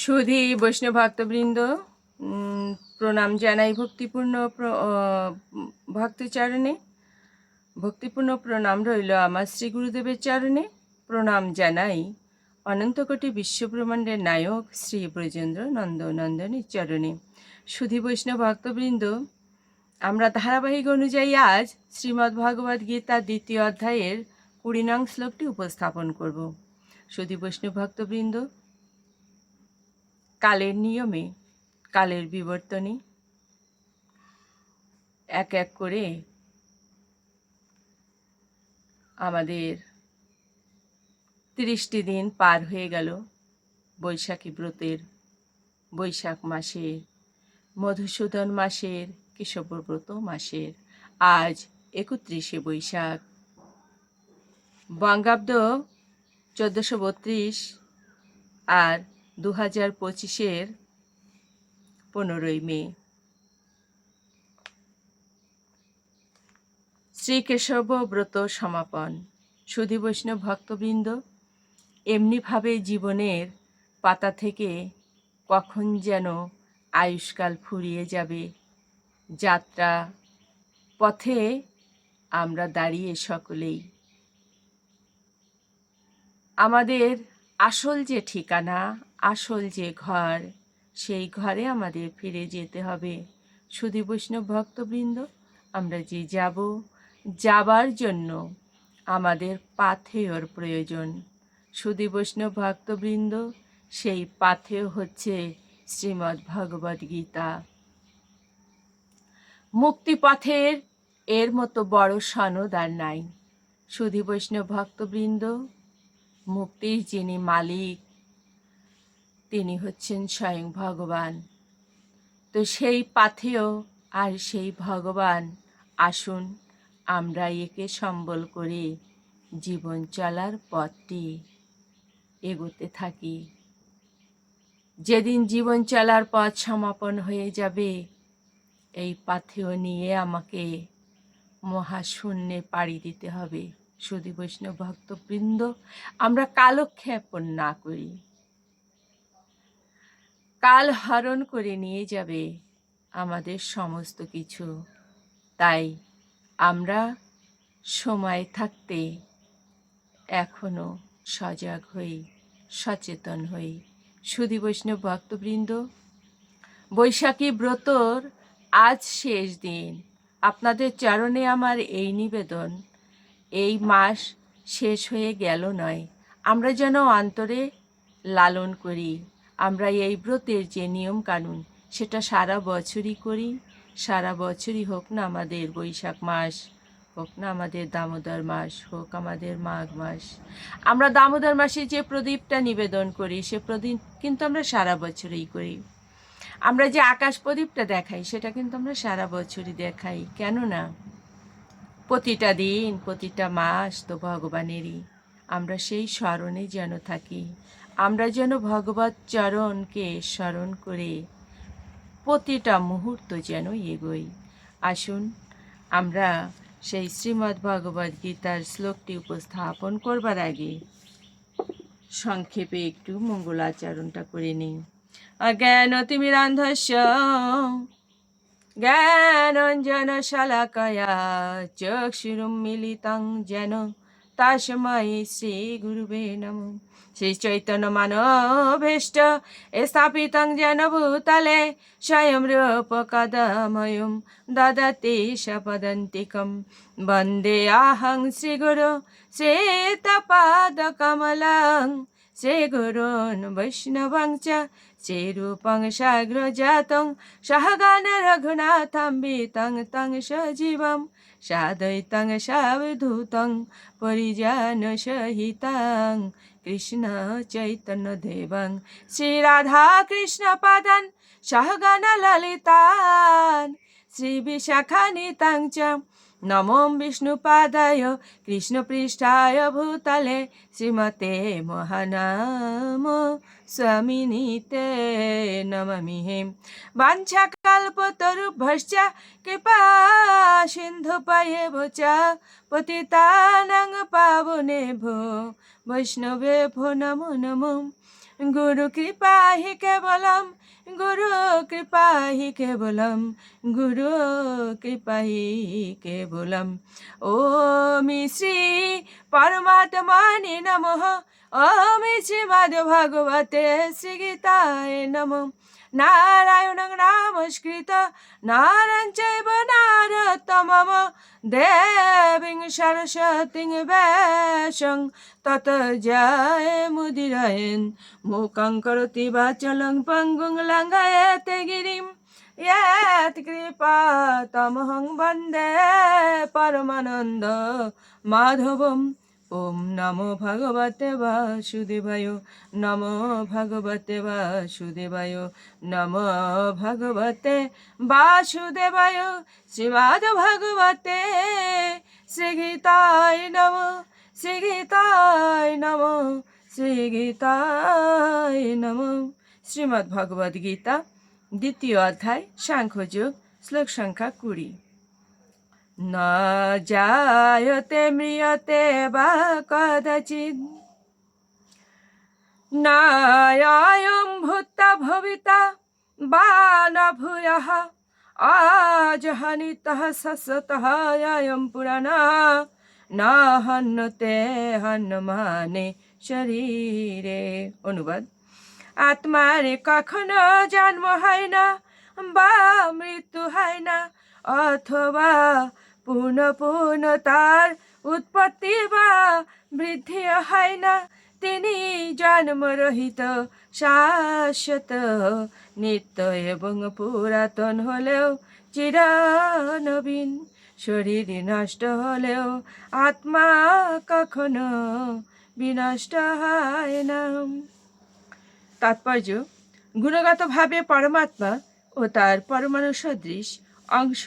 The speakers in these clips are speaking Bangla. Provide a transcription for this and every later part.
সুধী বৈষ্ণব ভক্তবৃন্দ প্রণাম জানাই ভক্তিপূর্ণ ভক্তচরণে। ভক্তিপূর্ণ প্রণাম রইল আমার শ্রী গুরুদেবের চরণে। প্রণাম জানাই অনন্তকোটি বিশ্বব্রহ্মাণ্ডের নায়ক শ্রী ব্রজেন্দ্র নন্দনন্দনের চরণে। সুধী বৈষ্ণব ভক্তবৃন্দ, আমরা ধারাবাহিক অনুযায়ী আজ শ্রীমদ্ ভগবদ্ গীতার দ্বিতীয় অধ্যায়ের কুড়ি নং শ্লোকটি উপস্থাপন করব। সুধী বৈষ্ণব ভক্তবৃন্দ কালের নিয়মে, কালের বিবর্তনে এক এক করে আমাদের তিরিশটি দিন পার হয়ে গেল বৈশাখী ব্রতের, বৈশাখ মাসের, মধুসূদন মাসের কেশবব্রত মাসের। আজ একত্রিশে বৈশাখ। বঙ্গাব্দ চোদ্দোশো বত্রিশ আর দু হাজার পঁচিশের পনেরোই মে। শ্রীকেশব ব্রত সমাপন। সুধী বৈষ্ণব ভক্তবৃন্দ, এমনিভাবে জীবনের পাতা থেকে কখন যেন আয়ুষ্কাল ফুরিয়ে যাবে। যাত্রা পথে আমরা দাঁড়িয়ে সকলেই। আমাদের আসল যে ঠিকানা আসল যে ঘর, সেই ঘরে আমাদের ফিরে যেতে হবে। সুধী বৈষ্ণব ভক্তবৃন্দ, আমরা যে যাব, যাবার জন্য আমাদের পাথেয়র প্রয়োজন। সুধী বৈষ্ণব ভক্তবৃন্দ, সেই পাথেয় হচ্ছে শ্রীমদ্ ভগবদ্ গীতা। মুক্তিপথের এর মতো বড় সনদ আর নাই। সুধী বৈষ্ণব ভক্তবৃন্দ, মুক্তির যিনি মালিক তিনি হচ্ছেন স্বয়ং ভগবান। তো সেই পাথেয় আর সেই ভগবান, আসুন আমরা একে সম্বল করে জীবন চলার পথটি, এগোতে থাকি। যেদিন জীবন চলার পথ সমাপন হয়ে যাবে, এই পাথেয় নিয়ে আমাকে মহাশূন্যে পাড়ি দিতে হবে। সুধী বৈষ্ণব ভক্তবৃন্দ, আমরা কালক্ষেপণ না করি। কাল হরণ করে নিয়ে যাবে আমাদের সমস্ত কিছু। তাই আমরা সময় থাকতে এখনও সজাগ হই, সচেতন হই। সুধী বৈষ্ণব ভক্তবৃন্দ, বৈশাখী ব্রতর আজ শেষ দিন। আপনাদের চরণে আমার এই নিবেদন, এই মাস শেষ হয়ে গেল নয়। আমরা যেন অন্তরে লালন করি। আমরা এই ব্রতের যে নিয়ম কানুন, সেটা সারা বছরই করি, সারা বছরই হোক না আমাদের বৈশাখ মাস, হোক না আমাদের দামোদর মাস, হোক আমাদের মাঘ মাস। আমরা দামোদর মাসে যে প্রদীপটা নিবেদন করি, সে প্রদীপ কিন্তু আমরা সারা বছরই করি। আমরা যে আকাশ প্রদীপটা দেখাই, সেটা কিন্তু আমরা সারা বছরই দেখাই। কেননা প্রতিটা দিন, প্রতিটা মাস তো ভগবানেরই। আমরা সেই স্মরণে যেন থাকি। আমরা যেন ভগবত চরণকে স্মরণ করে প্রতিটা মুহূর্ত যেন এগোই। আসুন, আমরা সেই শ্রীমদ্ ভগবদ্ গীতার শ্লোকটি উপস্থাপন করবার আগে সংক্ষেপে একটু মঙ্গলাচরণটা করে নিই। অজ্ঞান তিমিরান্ধস্য জ্ঞানঞ্জন শালাকয়া চক্ষুরুন্মিলিতং যেন তাসময় শ্রী গুরুবে নম। শ্রী চৈতন্য মানভীষ্ট স্থাপিত যেন ভূতলে, স্বয়ং রূপ কদময়ুম দদতি সপদন্তিকম বন্দে আহং শ্রীগুরু শ্বেতপাদকমলং শ্রীগুরুन् वैष्णवं च श्रीरूपं साग्रजातं सहगणरघुनाथं वितं तं सजीवं सादैतं सावधूतं परिजानसहितं কৃষ্ণ চৈতন্য দেবং। শ্রীরাধা কৃষ্ণ পাদান সহগণ ললিতান। শ্রী বিশাখানিতাং চ নমো বিষ্ণুপাদায় কৃষ্ণপৃষ্ঠায় ভূতলে শ্রীমতে মহানাম স্বামিনীতে নমামি হে বাঞ্ছাকল্পতরুভ্যশ্চ কৃপা সিন্ধুপায়ে চ পতিতানাং পাবনে ভো বৈষ্ণবে ভো নমো নমো গুরু কৃপা হি কেবলম গুরু কৃপাহি কেবলম গুরু কৃপা হি কেবলম ওমি শ্রী পরমাত্মানি নমঃ ওমি শ্রীমদ্ ভগবতে শ্রীগীতায় নমঃ নারায়ণং নমস্কৃত নারায়ণ চৈব নারতমম দেবীং সরস্বতীং বেশং তত জয় মুদিরয়েন মুখং করতি বাচলং পঙ্গুং লঙ্ঘয়তে গিরিম यत् कृपा तमहं वन्दे परमानन्द माधवम् ওম নমো ভগবতে বাসুদেবায়, নমো ভগবতে বাসুদেবায়, নমো ভগবতে বাসুদেবায় শ্রীমাদ ভগবতে শ্রীগীতায় নম শ্রীগীতায় নম শ্রীগীতায় নম। শ্রীমদ্ ভগবদ্গীতা দ্বিতীয় অধ্যায় সাংখ্যযোগ শ্লোক সংখ্যা কুড়ি। ন জায়তে ম্রিয়তে বা কদাচিৎ নায়ম ভূতা ভবিতা বা ন ভূয়ः আজহানিতः সসতः অয়ম পুরাণः ন হন্যতে হন্যমানে শরীরে অনুবাদ আত্মার কখনো জন্ম হয় না বা মৃত্যু হয় না অথবা পূর্ণ পূর্ণ তার উৎপত্তি বা বৃদ্ধি হয় না। তিনি জন্মরহিত, শাশ্বত, নিত্য এবং পুরাতন হলেও চিরনবীন। শরীর নষ্ট হলেও আত্মা কখনো বিনষ্ট হয় না। তাৎপর্য, গুণগতভাবে পরমাত্মা ও তার পরমাণু সদৃশ অংশ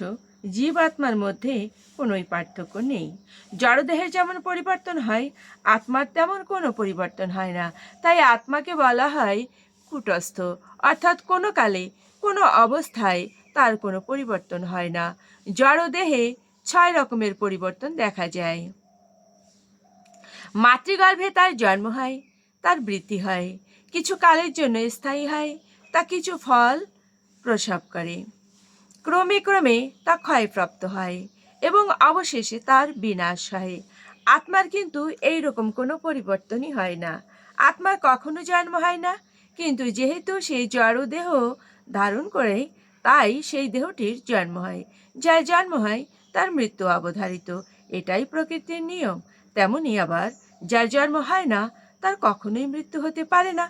জীবাত্মার মধ্যে কোনোই পার্থক্য নেই। জড়দেহের যেমন পরিবর্তন হয়, আত্মার তেমন কোনো পরিবর্তন হয় না। তাই আত্মাকে বলা হয় কুটস্থ। অর্থাৎ কোনো কালে, কোনো অবস্থায় তার কোনো পরিবর্তন হয় না। জড়দেহে ছয় রকমের পরিবর্তন দেখা যায়। মাতৃগর্ভে তার জন্ম হয়, তার বৃদ্ধি হয়। কিছু কালের জন্য স্থায়ী হয়, তা কিছু ফল প্রসব করে। ক্রমে ক্রমে তা ক্ষয়প্রাপ্ত হয় এবং অবশেষে তার বিনাশ হয়। আত্মার কিন্তু এই রকম কোনো পরিবর্তনই হয় না। আত্মার কখনো জন্ম হয় না, কিন্তু যেহেতু সেই জড় দেহ ধারণ করে, তাই সেই দেহটির জন্ম হয়। যার জন্ম হয়, তার মৃত্যু অবধারিত। এটাই প্রকৃতির নিয়ম। তেমনই আবার যার জন্ম হয় না, তার কখনোই মৃত্যু হতে পারে না।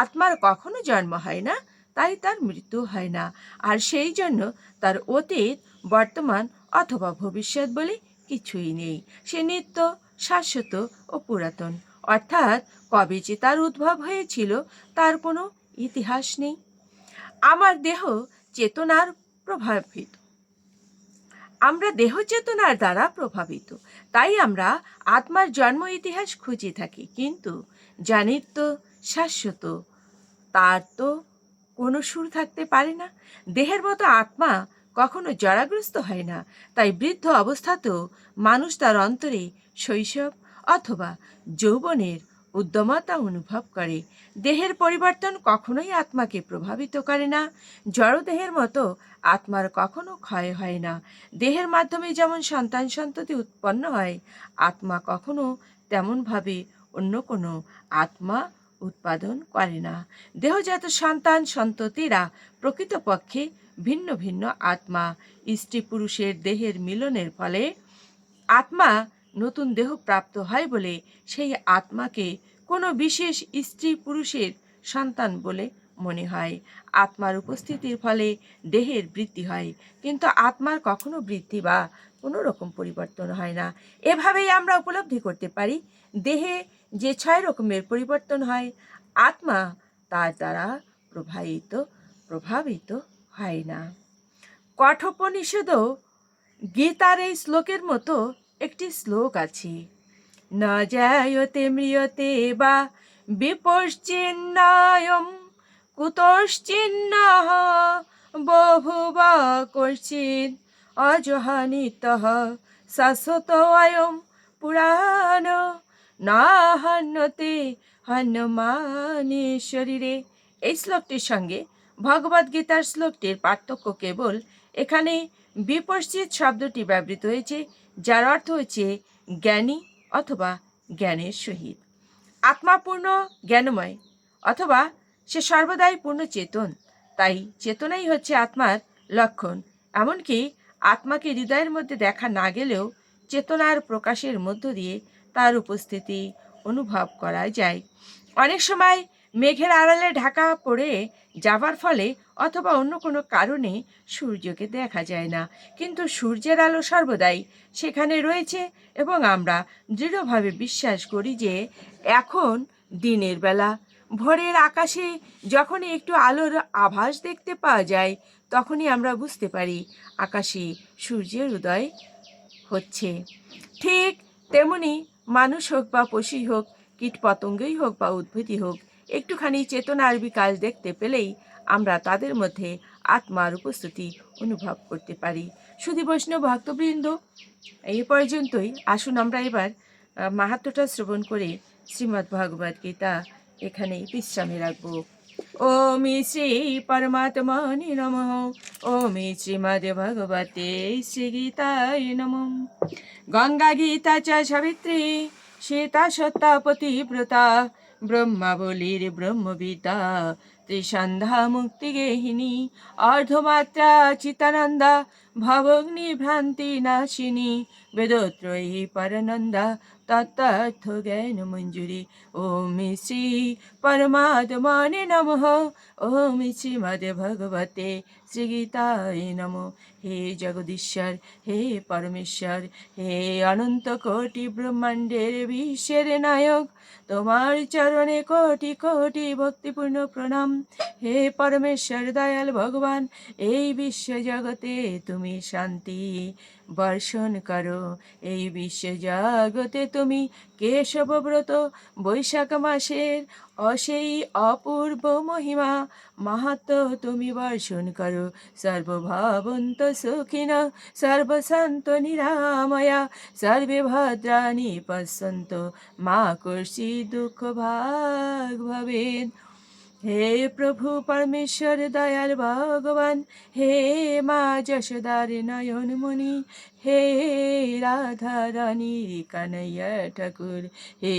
আত্মার কখনো জন্ম হয় না তাই তার মৃত্যু হয় না। আর সেই জন্য তার অতীত, বর্তমান অথবা ভবিষ্যৎ বলে কিছুই নেই। সে নিত্য, শাশ্বত ও পুরাতন। অর্থাৎ কবে যে তার উদ্ভব হয়েছিল, তার কোনো ইতিহাস নেই। আমার দেহ চেতনার প্রভাবিত। আমরা দেহ চেতনার দ্বারা প্রভাবিত। তাই আমরা আত্মার জন্ম ইতিহাস খুঁজে থাকি। কিন্তু জানির তো শাশ্বত, তার তো কোনো সুর থাকতে পারে না। দেহের মতো আত্মা কখনো জরাগ্রস্ত হয় না। তাই বৃদ্ধ অবস্থাতেও মানুষ তার অন্তরে শৈশব অথবা যৌবনের উদ্যমতা অনুভব করে। দেহের পরিবর্তন কখনোই আত্মাকে প্রভাবিত করে না। জড়দেহের মতো আত্মার কখনো ক্ষয় হয় না। দেহের মাধ্যমে যেমন সন্তান সন্ততি উৎপন্ন হয়, আত্মা কখনো তেমনভাবে অন্য কোনো আত্মা উৎপাদন করে না। দেহজাত সন্তান সন্ততিরা প্রকৃতপক্ষে ভিন্ন ভিন্ন আত্মা। স্ত্রী পুরুষের দেহের মিলনের ফলে আত্মা নতুন দেহ প্রাপ্ত হয় বলে সেই আত্মাকে কোনো বিশেষ স্ত্রী পুরুষের সন্তান বলে মনে হয়। আত্মার উপস্থিতির ফলে দেহের বৃদ্ধি হয়, কিন্তু আত্মার কখনো বৃদ্ধি বা কোনো রকম পরিবর্তন হয় না। এভাবেই আমরা উপলব্ধি করতে পারি, দেহে যে ছয় রকমের পরিবর্তন হয়, আত্মা তার দ্বারা প্রভাবিত প্রভাবিত হয় না। কঠোপনিষদও গীতার এই শ্লোকের মতো একটি শ্লোক আছে। ন জায়তে ম্রিয়তে বা বিপশ্চিন্নায়ম কুতশ্চিন্ন বহুবা কশ্চিৎ অজহানিতঃ শাশ্বত অয়ম পুরাণ না হন্যতে হনুমানে শরীরে। এই শ্লোকটির সঙ্গে ভগবদ্গীতার শ্লোকটির পার্থক্য কেবল এখানে বিপর্যিত শব্দটি ব্যবহৃত হয়েছে, যার অর্থ হচ্ছে জ্ঞানী অথবা জ্ঞানের সহিত। আত্মাপূর্ণ জ্ঞানময় অথবা সে সর্বদাই পূর্ণ চেতন, তাই চেতনাই হচ্ছে আত্মার লক্ষণ। এমনকি আত্মাকে হৃদয়ের মধ্যে দেখা না গেলেও চেতনার প্রকাশের মধ্য দিয়ে তার উপস্থিতি অনুভব করা যায়। অনেক সময় মেঘের আড়ালে ঢাকা পড়ে যাবার ফলে অথবা অন্য কোনো কারণে সূর্যকে দেখা যায় না। কিন্তু সূর্যের আলো সর্বদাই সেখানে রয়েছে এবং আমরা দৃঢ়ভাবে বিশ্বাস করি যে এখন দিনের বেলা। ভোরের আকাশে যখনই একটু আলোর আভাস দেখতে পাওয়া যায়, তখনই আমরা বুঝতে পারি আকাশে সূর্যের উদয় হচ্ছে। ঠিক তেমনি মানুষ হোক বা পশুই হোক, কীটপতঙ্গই হোক বা উদ্ভিদই হোক, একটুখানি চেতনার বিকাশ দেখতে পেলেই আমরা তাদের মধ্যে আত্মার উপস্থিতি অনুভব করতে পারি। শুধু বৈষ্ণব ভক্তবৃন্দ, এই পর্যন্তই। আসুন আমরা এবার মাহাত্মটা শ্রবণ করে শ্রীমদ্ ভগবদ্গীতা এখানেই বিশ্রামে রাখব। ওমি শ্রী পরমাত্মনি নম ওমি শ্রীমদ ভগবতে শ্রী গীতায় নম গঙ্গা গীতা চ সাবিত্রী সীতা সত্তা পতিব্রতা ব্রহ্মাবলীর ব্রহ্মবিদ্যা ত্রিসন্ধ্যা মুক্তিগেহিনী অর্ধমাত্রা চিতানন্দা ভবগ্নি ভ্রান্তি নাশিনী বেদত্রয়ী পরনন্দা তত্ত্বার্থ জ্ঞান মঞ্জুরি। ওম শ্রী পরমাত্মনে নমঃ। ওম শ্রীমদ ভগবতে শ্রীগীতায় নম। হে জগদীশ্বর, হে পরমেশ্বর, হে অনন্ত কোটি ব্রহ্মাণ্ডের বিশ্বের নায়ক তোমার চরণে কোটি কোটি ভক্তিপূর্ণ প্রণাম। হে পরমেশ্বর দয়াল ভগবান, এই বিশ্ব জগতে তুমি শান্তি বর্ষণ করো। এই বিশ্ব জগতে তুমি কেশবব্রত, বৈশাখ মাসের অসেই অপূর্ব মহিমা, মাহাত্ম তুমি বর্ষণ করো। সর্বভাবন্ত সুখিন সর্বশান্ত নিরাময়া, সর্বে ভদ্রাণি পশ্যন্ত, মা কর্ষি দুঃখ ভাগ ভবেদ হে প্রভু পরমেশ্বর দয়াল ভগবান, হে মা যশোদার মুনি, হে রাধা রানী কানাইয়া ঠাকুর, হে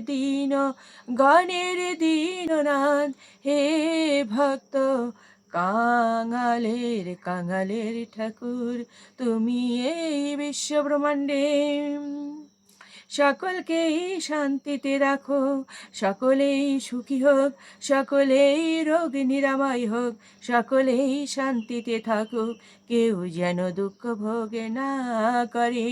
দীন গণের দীননাথ, হে ভক্ত কাঙালের কাঙালের ঠাকুর, তুমি এই বিশ্ব ব্রহ্মাণ্ডে সকলকেই শান্তিতে রাখো, সকলেই সুখী হোক, সকলেই রোগ নিরাময় হোক, সকলেই শান্তিতে থাকুক, কেউ যেন দুঃখ ভোগে না করে।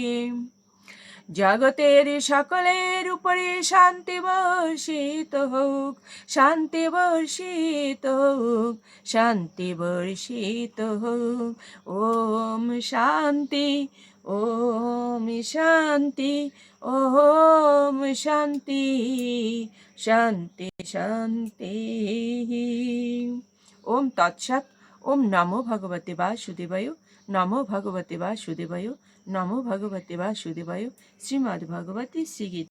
জগতের সকলের উপরে শান্তি বর্ষিত হোক, শান্তি বর্ষিত হোক, শান্তি বর্ষিত হোক। ওম শান্তি ওম শান্তি ওম শান্তি শান্তি শান্তি। ওম তৎসৎ, ওম নমো ভগবতে বাসুদেবায়, নমো ভগবতে বাসুদেবায়, নমো ভগবতে বাসুদেবায়, শ্রীমদ্ ভগবতী শ্রীগীত।